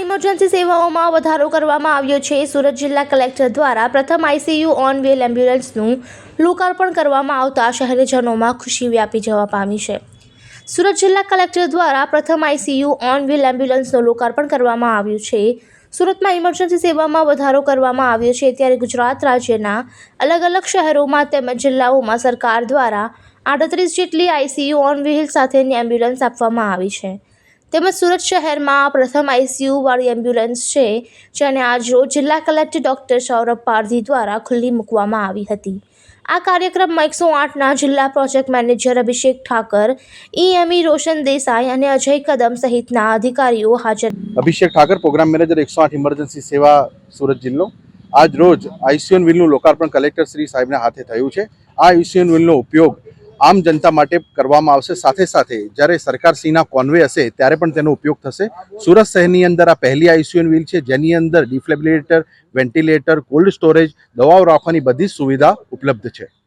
Emergency સેવાઓમાં વધારો કરવામાં આવ્યો છે. સુરત જિલ્લા કલેક્ટર દ્વારા પ્રથમ આઈસીયુ ઓન વ્હીલ એમ્બ્યુલન્સનું લોકાર્પણ કરવામાં આવતા શહેરીજનોમાં ખુશી વ્યાપી જવા પામી છે. સુરત જિલ્લા કલેક્ટર દ્વારા પ્રથમ આઈસીયુ ઓન વ્હીલ એમ્બ્યુલન્સનું લોકાર્પણ કરવામાં આવ્યું છે. સુરતમાં ઇમરજન્સી સેવામાં વધારો કરવામાં આવ્યો છે. ત્યારે ગુજરાત રાજ્યના અલગ અલગ શહેરોમાં તેમજ જિલ્લાઓમાં સરકાર દ્વારા આડત્રીસ જેટલી આઈસીયુ ઓન વ્હીલ સાથેની એમ્બ્યુલન્સ આપવામાં આવી છે. તેમજ સુરત શહેરમાં પ્રથમ આઈસીયુવાળી એમ્બ્યુલન્સ છે, જેને આજરોજ જિલ્લા કલેક્ટર ડૉક્ટર સૌરભ પારધી દ્વારા ખુલ્લી મૂકવામાં આવી હતી. આ કાર્યક્રમમાં એકસો આઠના જિલ્લા project manager Abhishek Thakar EME Roshan Desai અને અજય કદમ સહિતના અધિકારીઓ હાજર. અભિષેક ઠાકર, પ્રોગ્રામ મેનેજર એકસો આઠ ઇમરજન્સી સેવા સુરત જિલ્લો. આજ રોજ આઈસીયુન વિલનું લોકાર્પણ કલેક્ટર શ્રી સાહેબના હાથે થયું છે. આ આઈસીયુન વિલનો ઉપયોગ આમ જનતા માટે કરવામાં આવશે. સાથે સાથે જ્યારે સરકારશ્રીના કોન્વે હશે, ત્યારે પણ તેનો ઉપયોગ થશે. સુરત શહેરની અંદર આ પહેલી આઈસીયુન વ્હીલ છે, જેની અંદર ડિફ્લેબિલેટર વેન્ટિલેટર, કોલ્ડ સ્ટોરેજ, દવાઓ રાખવાની બધી જ સુવિધા ઉપલબ્ધ છે.